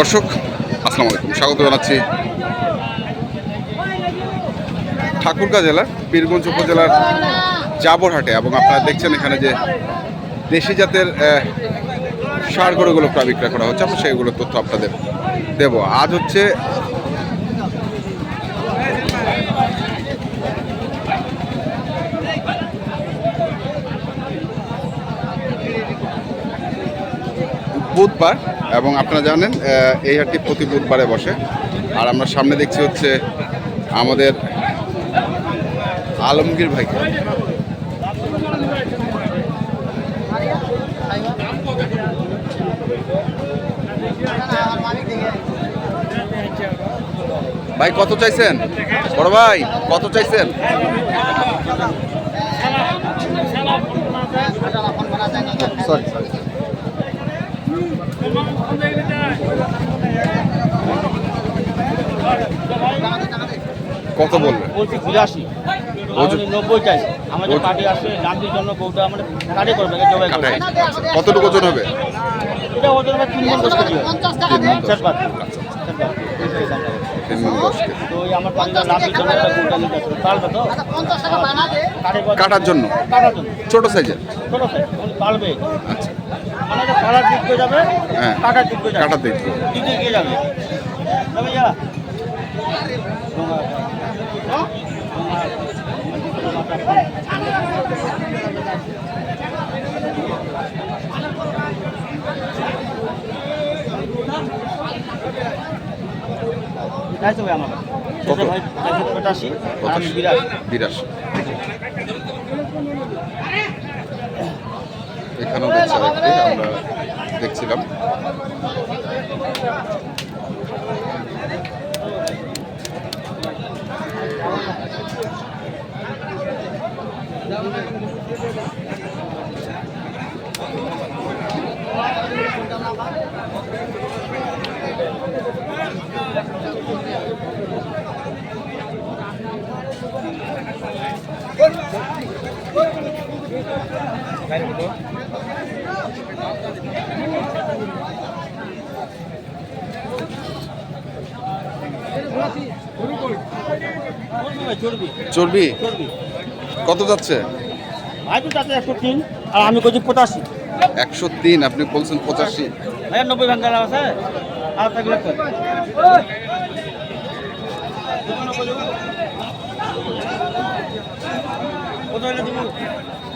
দর্শক, আসসালামু আলাইকুম। স্বাগত জানাচ্ছি ঠাকুরগাঁ জেলার, পীরগঞ্জ উপজেলার জাবরহাটে এবং আপনারা দেখছেন এখানে যে দেশি জাতের ষাঁড় গরুগুলো প্রায় বিক্রয় করা হচ্ছে। আমরা সেইগুলোর তথ্য আপনাদের দেব। আজ হচ্ছে বুধবার এবং আপনারা জানেন এই হাটটি প্রতি বুধবারে বসে। আর আমরা সামনে দেখছি হচ্ছে আমাদের আলমগীর ভাইকে ভাই, কত চাইছেন? বড় ভাই, কত চাইছেন? সরি সরি কত বললেন? বলছি বিরাশি। আমাদের নব্বই চাই। আমাদের পার্টি জন্য বউটা আমাদের কাটে করবে জবাই করবে। কতটুকু ওজন হবে? এটা ওজন হবে তিন মন দশ কেজি তিন দশ। আচ্ছা, কেজি। তো ওই আমার লাম্বির জন্য একটা নিতে আসবে। তো। কাটার জন্য? কাটার জন্য। ছোট সাইজের ছোট সাইজ আচ্ছা। মানে দিক যাবে হ্যাঁ। কাটার দিক করে যাবে। কাটার দিক। দিকে গিয়ে যাবে। যাবে যা এখানেও দেখছি আমরা দেখছিলাম। চর্বি? কত যাচ্ছে? একশো তিন আর আমি করছি পঁচাশি একশো তিন আপনি বলছেন পঁচাশি। নব্বই ভাঙা আছে আর থাকলে কত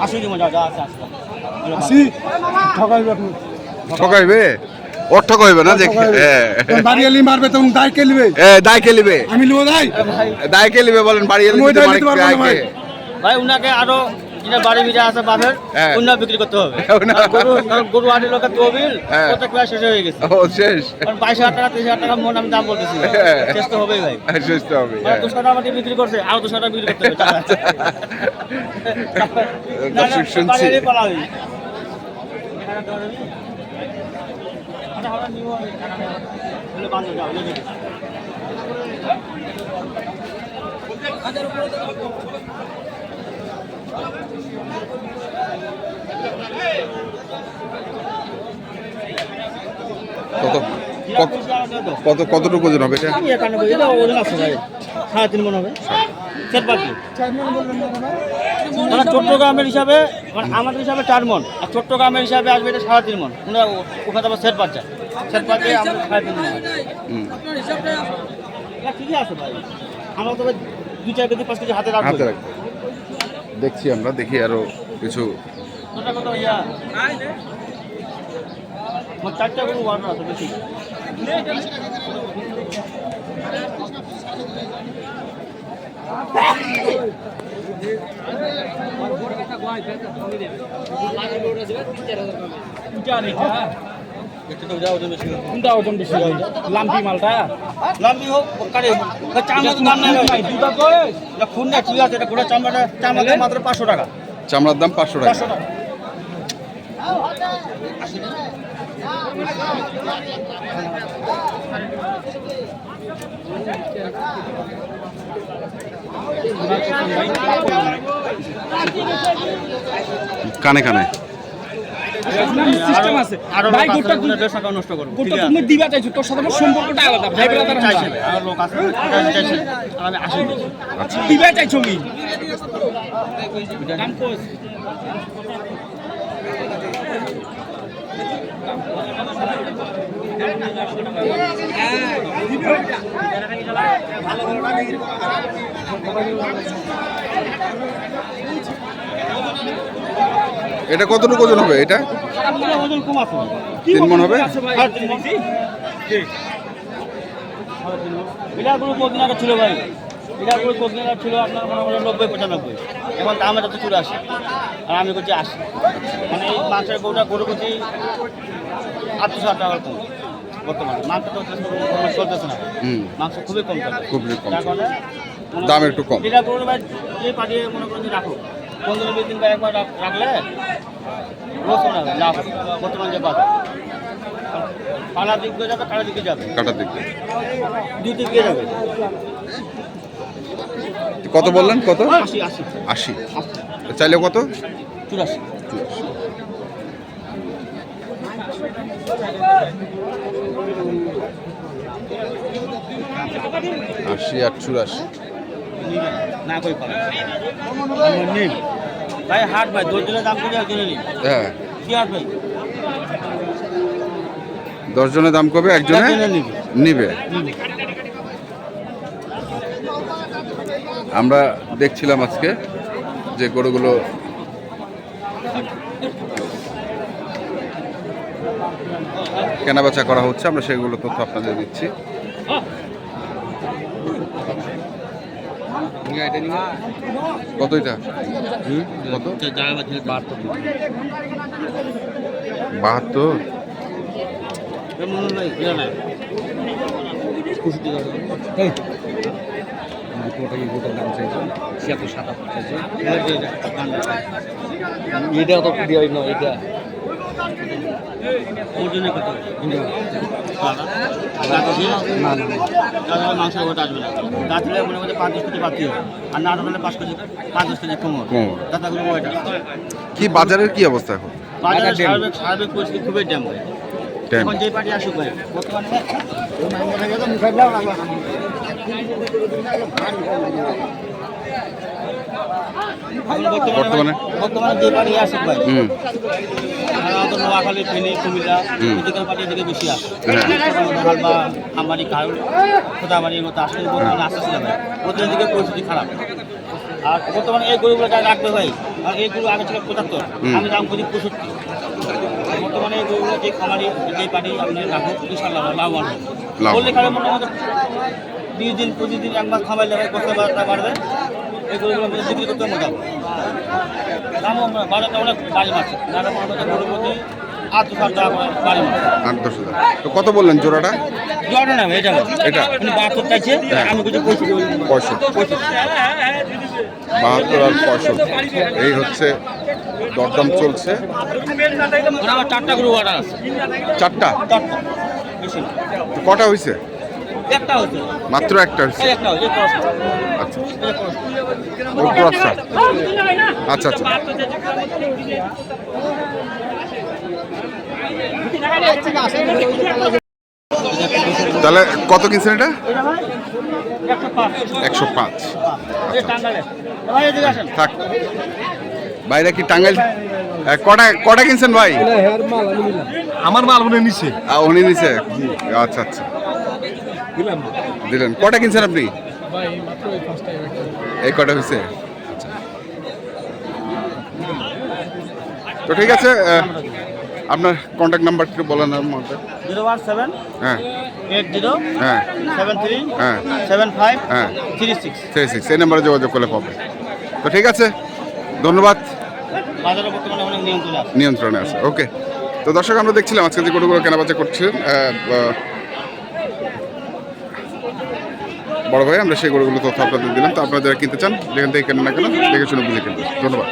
আসি দিব যা যা আছে আসি? ঠকাইবে আপনি। ঠকাইবে? ওর ঠকাইবে না? যে হ্যাঁ। বাড়ি এলি মারবে তখন দায় কে লিবে এ, দায় কে লিবে আমি লিবো দায়? ভাই দায় কে লিবে বলেন বাড়ি এলে দায় ভাই। কে? ভাই উনাকে আরও যেটা বাড়ি ভিড়ে আছে বাপের হ্যাঁ। উন্না বিক্রি করতে হবে। গরু গরু আটি লোকের তহবিল হ্যাঁ। প্রত্যেক প্রায় শেষ হয়ে গেছে ও শেষ কারণ বাইশ হাজার টাকা তেইশ হাজার টাকা মন আমি দাম বলতেছি হ্যাঁ। শেষ তো হবেই ভাই শেষ তো হবে হ্যাঁ। দুশো টাকা মাটি বিক্রি করছে আরও দুশো টাকা বিক্রি করতে হবে দর্শক শুনছি। কত? কত কত কতটুকু ওজন হবে এটা? একানব্বই, এটা ওজন আছে ভাই। সাড়ে তিন মন হবে। সেট বাকি মানে। চট্টগ্রামের হিসাবে মানে আমাদের হিসাবে চার মন। আর চট্টগ্রামের হিসাবে আসবে এটা সাড়ে তিন মন। ওরা ওখানে আবার সেট বাচ্চা সেট বাচ্চা আমাদের সাড়ে তিন মন ঠিকই আছে ভাই। আমরা তবে দুই চার কেজি পাঁচ কেজি হাতে রাখবে। দেখছি আমরা দেখি আরও কিছু। চারটা গরু অর্ডার আছে বেশি কোনটা ওজন বেশি হয় লাম্পি মালটা? লাম্বি হোক কারে চামড়া তো দাম নাই ভাই। দুটা করে এটা খুন না ঠিক আছে এটা গোটা চামড়াটা চামড়া মাত্র পাঁচশো টাকা। চামড়ার দাম পাঁচশো টাকা। পাঁচশো টাকা। কানে কানে। সিস্টেম আছে। ভাই গোটা টাকা নষ্ট করব। গোটা? তুমি দিবা চাইছো তোর সাথে আমার সম্পর্কটা আলাদা ভাই ব্রাদার আর লোক আছে আমি আসি। আচ্ছা দিবা চাইছো কি দাম কোস এটা কতটুকু ওজন হবে এটা তিন মন হবে ছিল ভাই আগে ছিল আপনার মনে নব্বই পঁচানব্বই দাম এটা তো আসে আর আমি আশি মানে মাংসের গরু করছি আটশো মাংস খুবই কম একটু কম। ভাই মনে রাখো পনেরো বিশ দিন বা একবার রাখলে। বর্তমান যে বাজার। পালার দিক দিয়ে যাবে দিকে যাবে। কাটার দিক দিয়ে। দুই দিক দিয়ে যাবে। কত বললেন কত? আশি আশি। চাইলে কত? চুরাশি। আশি আর চুরাশি। না কই ভাই হাট ভাই দর্জনের দাম একজনে হ্যাঁ। কি হাট ভাই দশ দাম কবে একজনে একজনে নিবে। নিবে? আমরা দেখছিলাম আজকে যে গরুগুলো কেনাবেচা করা হচ্ছে আমরা সেগুলো তথ্য আপনাদের দিচ্ছি। কত এটা? কত? বাহাত্তর? এটা তো দিয়ে না এটা। ওটা আসবে না। মনে করছে পাঁচ দশ কেজি হবে। আর না হলে পাঁচ কেজি পাঁচ দশ কেজি ওইটা কি বাজারের কি অবস্থা এখন? বাজারে সার্বিক সার্বিক পরিস্থিতি খুবই ড্যাম। এখন যে পার্টি আসুক ভাই। বর্তমানে? বর্তমানে? বর্তমানে যে পার্টি আসুক ভাই। হুম। সাধারণত নোয়াখালী ফেনী কুমিল্লা। এদিকের পার্টি এদিকে বেশি আসে হ্যাঁ। বা আমারি কারণ খোদাবাড়ির মতো আসলে বর্তমানে আসতেছিল ওদের দিকে পরিস্থিতি খারাপ। আর বর্তমানে এই গরুগুলো যা রাখবে ভাই। আর এই গরু আগে ছিল পঁচাত্তর আমি দাম করি পঁয়ষট্টি। বর্তমানে এই গরুগুলো যে খামারি যে পার্টি আপনি রাখুন ইনশাল্লাহ লাভবান। বললে খারাপ মোটামুটি বিশ দিন পঁচিশ দিন এক মাস ভাই কত বাজারটা বাড়বে? এই গরুগুলো বিক্রি করতে মজা দামও বাজারটা অনেক বাড়ি মারছে। যারা মনে করছে গরুর প্রতি আটশো ষাট টাকা বাড়ি মারছে। আট দশ হাজার তো কত বললেন জোড়াটা? না এটা এটা? উনি বাহাত্তর চাইছে হ্যাঁ। আমি কিছু পঁয়ষট্টি। পঁয়ষট্টি। বাহাত্তর আর পঁয়ষট্টি। এই হচ্ছে দরদাম চলছে। চারটা গরু অর্ডার আছে। চারটা? কটা হয়েছে মাত্র একটা হয়েছে। আচ্ছা। ওই ক্রসটা আচ্ছা আচ্ছা। তাহলে কত কিনছেন এটা? এটা একশো পাঁচ। থাক। বাইরে কি টাঙ্গাইল? কটা কটা কিনছেন ভাই? আমার মাল মনে নিছে। উনি নিছে? আচ্ছা আচ্ছা। দিলেন। কটা কিনছেন আপনি? এই কটা হয়েছে? আচ্ছা। তো ঠিক আছে আপনার কন্ট্যাক্ট নাম্বার একটু বলেন আমাকে জিরো ওয়ান সেভেন হ্যাঁ। এইট জিরো হ্যাঁ। সেভেন থ্রি হ্যাঁ। সেভেন ফাইভ হ্যাঁ। Three six. থ্রি সিক্স এই নাম্বারে যোগাযোগ করলে পাবে। তো ঠিক আছে ধন্যবাদ। বাজারে বর্তমানে অনেক নিয়ন্ত্রণে আছে। ওকে। তো দর্শক আমরা দেখছিলাম আজকে যে গরুগুলো কেনাবেচা করছিলেন বড় ভাই, আমরা সেই গরুগুলো তথ্য আপনাদের দিলাম। তো আপনারা যারা কিনতে চান, যেখান থেকে কেনেন না কেন, দেখে শুনে বুঝে কিনবেন। ধন্যবাদ।